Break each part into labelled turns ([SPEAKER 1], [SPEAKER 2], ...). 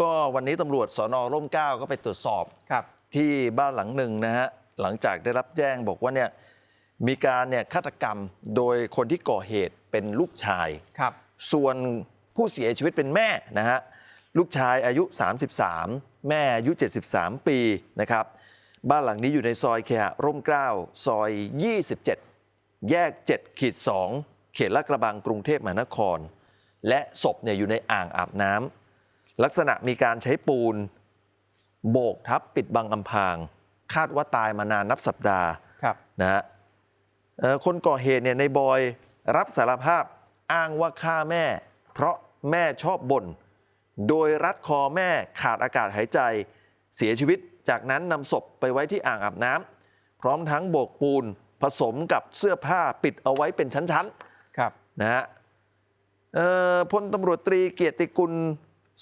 [SPEAKER 1] ก็วันนี้ตำรวจสอนอร่มเกล้าก็ไปตรวจสอบ
[SPEAKER 2] ครับ
[SPEAKER 1] ที่บ้านหลังหนึ่งนะฮะหลังจากได้รับแจ้งบอกว่าเนี่ยมีการเนี่ยฆาตกรรมโดยคนที่ก่อเหตุเป็นลูกชาย
[SPEAKER 2] ครับ
[SPEAKER 1] ส่วนผู้เสียชีวิตเป็นแม่นะฮะลูกชายอายุ 33 แม่อายุ 73 ปีนะครับ บ้านหลังนี้อยู่ในซอยเคหะร่มเกล้าซอย 27 แยก7ขีด2เขตลาดกระบังกรุงเทพมหานคร และศพเนี่ยอยู่ในอ่างอาบน้ำ ลักษณะมีการใช้ปูน โบกทับปิดบังอำพราง คาดว่าตายมานานนับสัปดาห์
[SPEAKER 2] ครับ
[SPEAKER 1] นะฮะเอ่อคนก่อเหตุเนี่ยในบอยรับสารภาพอ้างว่าฆ่าแม่ เพราะแม่ชอบบ่น โดยรัดคอแม่ขาดอากาศหายใจ เสียชีวิตจากนั้นนำศพไปไว้ที่อ่างอาบน้ำพร้อมทั้งโบกปูนผสมกับเสื้อผ้าปิดเอาไว้เป็นชั้นๆ
[SPEAKER 2] ครับ
[SPEAKER 1] นะฮะเอ่อพลตำรวจตรีเกียรติกุล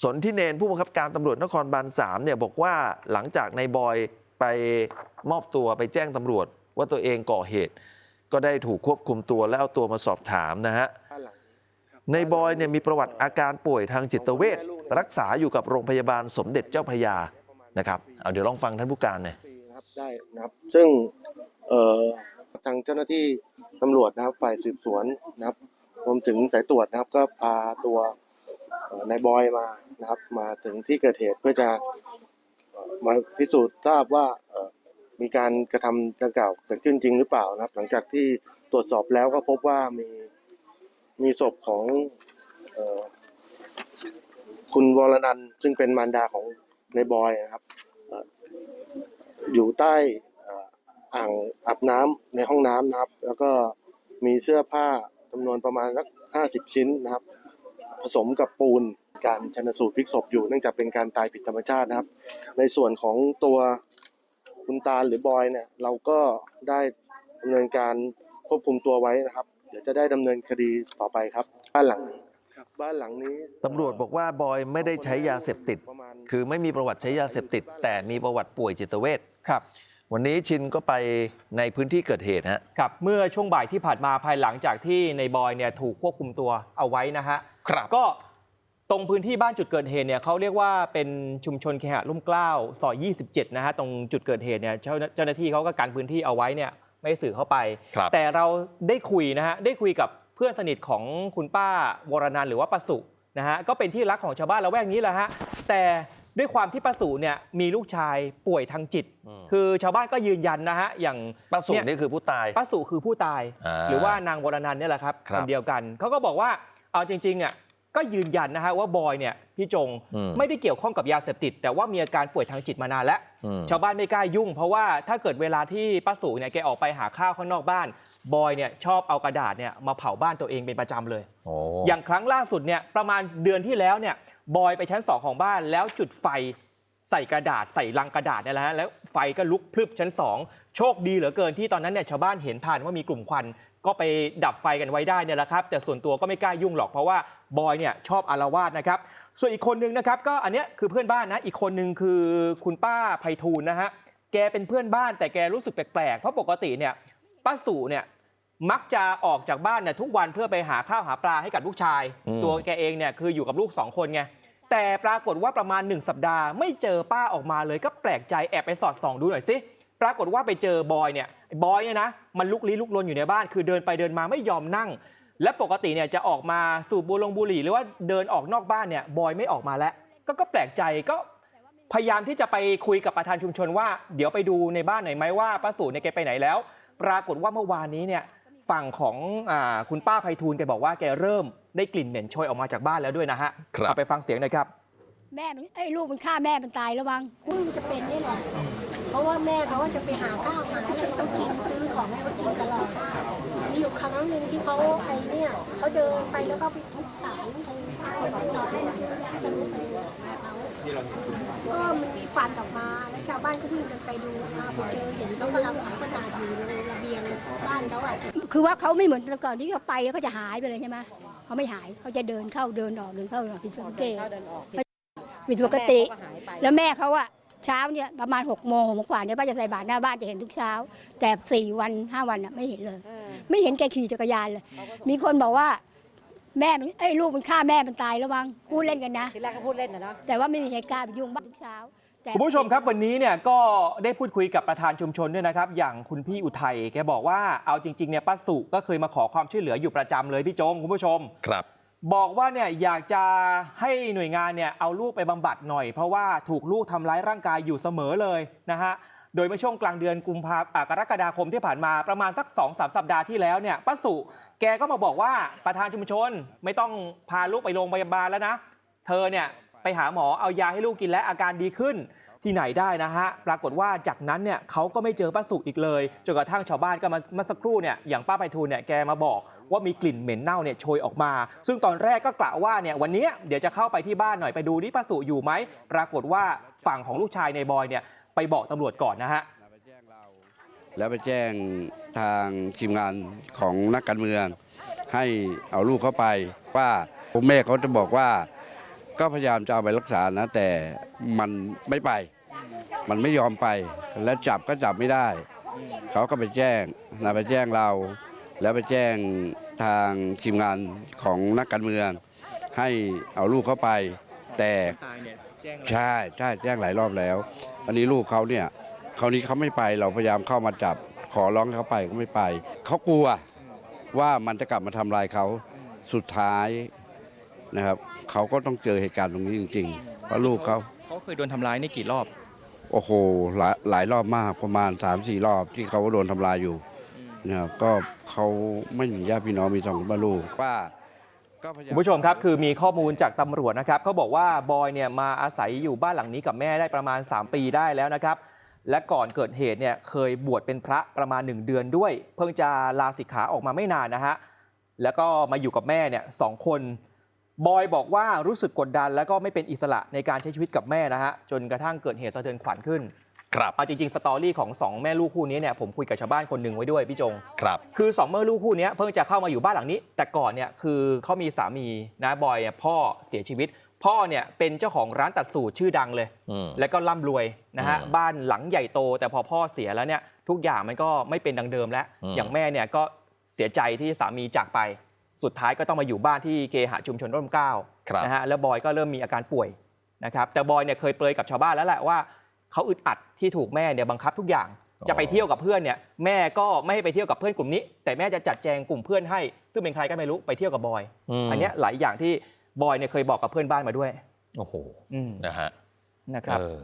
[SPEAKER 1] สนธิเนนผู้บังคับการตำรวจนครบาล3เนี่ยบอกว่าหลังจากนายบอยไปมอบตัวไปแจ้งตำรวจว่าตัวเองก่อเหตุ ก็ได้ถูกควบคุมตัวและเอาตัวมาสอบถามนะฮะในบอยเนี่ยมีประวัติอาการป่วยทางจิตเวชรักษาอยู่กับโรงพยาบาลสมเด็จเจ้าพระยานะครับเอาเดี๋ยวลองฟังท่านผู้การหน่อย
[SPEAKER 3] นะครับได้นะครับซึ่งเอ่อทางเจ้าหน้าที่ตำรวจนะครับฝ่ายสืบสวนนะครับรวมถึงสายตรวจนะครับก็พาตัวเอ่อ นายบอยมานะครับ มาถึงที่เกิดเหตุเพื่อจะมาพิสูจน์ทราบว่ามีการกระทำดังกล่าวเกิดขึ้นจริงหรือเปล่านะครับ หลังจากที่ตรวจสอบแล้วก็พบว่ามีมีศพของออคุณวรนันซึ่งเป็นมารดาของนายบอยนะครับอยู่ใต้อ่ออ่างอาบน้ำในห้องน้ำนะครับ แล้วก็มีเสื้อผ้าจำนวนประมาณสักห้าสิบชิ้นนะครับ ผสมกับปูนการชนสูตรพลิกศพอยู่เนื่องจากเป็นการตายผิดธรรมชาตินะครับ ในส่วนของตัวคุณตาลหรือบอยเนี่ยเราก็ได้ดำเนินการควบคุมตัวไว้นะครับ เดี๋ยวจะได้ดำเนินคดีต่อไปครับ บ้านหลังนี้ครับบ้านหลังนี้
[SPEAKER 1] ตำรวจบอกว่าบอยไม่ได้ใช้ยาเสพติด
[SPEAKER 3] ประมาณ
[SPEAKER 1] คือไม่มีประวัติใช้ยาเสพติด แต่มีประวัติป่วยจิตเวช
[SPEAKER 2] ครับ
[SPEAKER 1] วันนี้ชินก็ไปในพื้นที่เกิดเหตุฮะ
[SPEAKER 2] ครับเมื่อช่วงบ่ายที่ผ่านมาภายหลังจากที่ในบอยเนี่ยถูกควบคุมตัวเอาไว้นะฮะ
[SPEAKER 1] ครับ
[SPEAKER 2] ก็ตรงพื้นที่บ้านจุดเกิดเหตุเนี่ยเขาเรียกว่าเป็นชุมชนเคหะร่มเกล้าซอย 27 นะฮะตรงจุดเกิดเหตุเนี่ยเจ้าเจ้าหน้าที่เขาก็กันพื้นที่เอาไว้เนี่ยไม่ให้สื่อเข้าไป
[SPEAKER 1] ครับ
[SPEAKER 2] แต่เราได้คุยนะฮะได้คุยกับเพื่อนสนิทของคุณป้าวรนันท์หรือว่าป้าสุนะฮะก็เป็นที่รักของชาวบ้านละแวกนี้แหละฮะแต่ด้วยความที่ป้าสุเนี่ยมีลูกชายป่วยทางจิต คือชาวบ้านก็ยืนยันนะฮะอย่าง
[SPEAKER 1] ป้าสุ
[SPEAKER 2] เนี่ย
[SPEAKER 1] นี่คือผู้ตาย
[SPEAKER 2] ป้าสุคือผู้ตาย
[SPEAKER 1] อ่า
[SPEAKER 2] หรือว่านางวรนันท์เนี่ยแหละครับ
[SPEAKER 1] ครับ
[SPEAKER 2] นเดียวกันเขาก็บอกว่า เอาจริงๆเนี่ยก็ยืนยันนะฮะว่าบอยเนี่ยพี่จง
[SPEAKER 1] อืม
[SPEAKER 2] ไม่ได้เกี่ยวข้องกับยาเสพติด แต่ว่ามีอาการป่วยทางจิตมานานแล้ว
[SPEAKER 1] อืม
[SPEAKER 2] ชาวบ้านไม่กล้ายุ่ง เพราะว่าถ้าเกิดเวลาที่ป้าสุเนี่ยแกออกไปหาข้าวข้างนอกบ้าน บอยเนี่ยชอบเอากระดาษเนี่ยมาเผาบ้านตัวเองเป็นประจำเลย
[SPEAKER 1] โอ้
[SPEAKER 2] อย่างครั้งล่าสุดเนี่ยประมาณเดือนที่แล้วเนี่ยบอยไปชั้นสองของบ้านแล้วจุดไฟใส่กระดาษใส่ลังกระดาษเนี่ยแหละฮะแล้วไฟก็ลุกพลึบชั้นสองโชคดีเหลือเกินที่ตอนนั้นเนี่ยชาวบ้านเห็นทันว่ามีกลุ่มควัน ก็ไปดับไฟกันไว้ได้เนี่ยแหละครับ แต่ส่วนตัวก็ไม่กล้ายุ่งหรอกเพราะว่าบอยเนี่ยชอบอารวาสนะครับ ส่วนอีกคนนึงนะครับ ก็อันเนี้ยคือเพื่อนบ้านนะ อีกคนนึงคือคุณป้าไพฑูรย์นะฮะ แกเป็นเพื่อนบ้านแต่แกรู้สึกแปลกๆ เพราะปกติเนี่ยป้าสู่เนี่ยมักจะออกจากบ้านเนี่ยทุกวันเพื่อไปหาข้าวหาปลาให้กับลูกชาย
[SPEAKER 1] อืม
[SPEAKER 2] ตัวแกเองเนี่ยคืออยู่กับลูกสองคนไง แต่ปรากฏว่าประมาณ 1 สัปดาห์ไม่เจอป้าออกมาเลยก็แปลกใจแอบไปสอดส่องดูหน่อยสิ ปรากฏว่าไปเจอบอยเนี่ยไอ้บอยเนี่ยนะมันลุกลี้ลุกลนอยู่ในบ้าน คือเดินไปเดินมาไม่ยอมนั่ง และปกติเนี่ยจะออกมาสูบบุหรงบุหรี่ หรือว่าเดินออกนอกบ้านเนี่ยบอยไม่ออกมาแล้วก็ก็แปลกใจก็พยายามที่จะไปคุยกับประธานชุมชนว่า เดี๋ยวไปดูในบ้านหน่อยไหมว่าป้าสูเนี่ยแกไปไหนแล้ว ปรากฏว่าเมื่อวานนี้เนี่ยฝั่งของอาคุณป้าไพฑูรย์แกบอกว่าแกเริ่มได้กลิ่นเหม็นโชยออกมาจากบ้านแล้วด้วยนะฮะ
[SPEAKER 1] ครับ
[SPEAKER 2] เอาไปฟังเสียงหน่อยครับ
[SPEAKER 4] แม่มันไอ้ยลูกมันฆ่าแม่มันตายแล้วมั้ง
[SPEAKER 5] เพิ่งจะเป็นนี่แหละเพ ราะว่าแม่เขาว่าจะไปหาข้าวหาอะไรเขากินซื้อของให้เขากินตลอดมีอยู่ครั้งหนึ่งที่เขาไอเนี่ยเขาเดินไปแล้วก็ไปทุบสารตรงปากซอยจะรู้ไปหาเขาก็มันมีฟันออกมาแล้วชาวบ้านก็วิ่งกันไปดูมาไปเจอเห็นเขากำลังหากระดาษอยู่ในระเบียงบ้านเขาอะ
[SPEAKER 4] คือว่าเขาไม่เหมือนแต่ก่อนที่เขาไปแล้วเขาจะหายไปเลยใช่ไหมเขาไม่หายเขาจะเดินเข้าเดินออกเดินเข้าเดินออกผิดสังเกตผิดปกติ แล้วแม่เขาอะ เช้าเนี่ยประมาณหกโมงหกโมงกว่าเนี่ยป้าจะใส่บาตรหน้าบ้านจะเห็นทุกเช้า แต่สี่วันห้าวันอะไม่เห็นเลย ไม่เห็นแกขี่จักรยานเลย มีคนบอกว่า แม่มันเอ้ยลูกมันฆ่าแม่มันตายแล้วมั้งพูดเล่นกันนะ
[SPEAKER 6] ทีแรกก็พูดเล่นนะเนาะ
[SPEAKER 4] แต่ว่าไม่มีใครกล้าไปยุ่งบ้านทุกเช้าแต่
[SPEAKER 2] คุณผู้ชมครับวันนี้เนี่ยก็ได้พูดคุยกับประธานชุมชนด้วยนะครับ อย่างคุณพี่อุทัยแกบอกว่าเอาจริงๆเนี่ยป้าสุก็เคยมาขอความช่วยเหลืออยู่ประจำเลยพี่โจงคุณผู้ชม
[SPEAKER 1] ครับ
[SPEAKER 2] บอกว่าเนี่ยอยากจะให้หน่วยงานเนี่ยเอาลูกไปบำบัดหน่อย เพราะว่าถูกลูกทำร้ายร่างกายอยู่เสมอเลยนะฮะโดยเมื่อช่วงกลางเดือนกุมภาอ่ากรกฎาคมที่ผ่านมาประมาณสัก2อสสัปดาห์ที่แล้วเนี่ยป้าสุแกก็มาบอกว่าประธานชุมชนไม่ต้องพาลูกไปโรงพยาบาลแล้วนะ เธอเนี่ย ไปหาหมอเอายาให้ลูกกินและอาการดีขึ้นที่ไหนได้นะฮะ ปรากฏว่าจากนั้นเนี่ยเขาก็ไม่เจอป้าสุกอีกเลยจนกระทั่งชาวบ้านก็มาเมื่อสักครู่เนี่ยอย่างป้าไพฑูรย์เนี่ยแกมาบอกว่ามีกลิ่นเหม็นเน่าเนี่ยโชยออกมา ซึ่งตอนแรกก็กล่าวว่าเนี่ยวันนี้เดี๋ยวจะเข้าไปที่บ้านหน่อยไปดูนี่ป้าสุอยู่ไหมปรากฏว่าฝั่งของลูกชายในบอยเนี่ยไปบอกตำรวจก่อนนะฮะ
[SPEAKER 7] แล้วไปแจ้งทางทีมงานของนักการเมือง ให้เอาลูกเข้าไปว่าพ่อแม่เขาจะบอกว่า ก็พยายามจะเอาไปรักษานะ แต่มันไม่ไป มันไม่ยอมไป และจับก็จับไม่ได้ เขาก็ไปแจ้งนะไปแจ้งเรา แล้วไปแจ้งทางทีมงานของนักการเมือง ให้เอาลูกเข้าไป แต่ใช่ใช่แจ้งหลายรอบแล้ว อันนี้ลูกเขาเนี่ยคราวนี้เขาไม่ไปเราพยายามเข้ามาจับ ขอร้องเขาไปก็ไม่ไป เขากลัวว่ามันจะกลับมาทำลายเขาสุดท้าย นะครับเขาก็ต้องเจอเหตุการณ์ตรงนี้จริงๆเพราะลูกเขา
[SPEAKER 8] เขาเคยโดนทำร้ายนี่กี่รอบ
[SPEAKER 7] โอ้โหหลายหลายรอบมากประมาณ3าสี่รอบที่เขาโดนทำลายอยู่นะครับก็เขาไม่มีญาติพี่น้องมีสองคนมาลูกว่าก็พยายา
[SPEAKER 2] คุณผู้ชมครับคือมีข้อมูลจากตำรวจนะครับเขาบอกว่าบอยเนี่ยมาอาศัยอยู่บ้านหลังนี้กับแม่ได้ประมาณ 3 ปีได้แล้วนะครับ และก่อนเกิดเหตุเนี่ยเคยบวชเป็นพระประมาณ 1 เดือนด้วย เพิ่งจะลาสิกขาออกมาไม่นานนะฮะแล้วก็มาอยู่กับแม่เนี่ยสองคน บอยบอกว่ารู้สึกกดดัน แล้วก็ไม่เป็นอิสระในการใช้ชีวิตกับแม่นะฮะ จนกระทั่งเกิดเหตุสะเทือนขวัญขึ้น
[SPEAKER 1] ครับ
[SPEAKER 2] เอาจริง ๆ สตอรี่ของสองแม่ลูกคู่นี้เนี่ยผมคุยกับชาวบ้านคนหนึ่งไว้ด้วยพี่จง
[SPEAKER 1] ครับ
[SPEAKER 2] คือสองแม่ลูกคู่เนี้ยเพิ่งจะเข้ามาอยู่บ้านหลังนี้ แต่ก่อนเนี่ยคือเขามีสามีนะบอยเนี่ยพ่อเสียชีวิต พ่อเนี่ยเป็นเจ้าของร้านตัดสูตรชื่อดังเลย
[SPEAKER 1] อืม
[SPEAKER 2] แล้วก็ร่ำรวยนะฮะ
[SPEAKER 1] อืม
[SPEAKER 2] บ้านหลังใหญ่โต แต่พอพ่อเสียแล้วเนี่ยทุกอย่างมันก็ไม่เป็นดังเดิมแล้ว
[SPEAKER 1] อืม
[SPEAKER 2] อย่างแม่เนี่ยก็เสียใจที่สามีจากไป สุดท้ายก็ต้องมาอยู่บ้านที่เคหะชุมชนร่มเกล้า
[SPEAKER 1] ครับ
[SPEAKER 2] นะฮะแล้วบอยก็เริ่มมีอาการป่วยนะครับแต่บอยเนี่ยเคยเปรยกับชาวบ้านแล้วแหละว่าเขาอึดอัดที่ถูกแม่เนี่ยบังคับทุกอย่างจะไปเที่ยวกับเพื่อนเนี่ยแม่ก็ไม่ให้ไปเที่ยวกับเพื่อนกลุ่มนี้ แต่แม่จะจัดแจงกลุ่มเพื่อนให้ ซึ่งเป็นใครก็ไม่รู้ไปเที่ยวกับบอย
[SPEAKER 1] ม
[SPEAKER 2] อันเนี้ยหลายอย่างที่บอยเนี่ยเคยบอกกับเพื่อนบ้านมาด้วย
[SPEAKER 1] โอ้โห
[SPEAKER 2] อืม
[SPEAKER 1] นะฮะ
[SPEAKER 2] นะครับ
[SPEAKER 1] เออ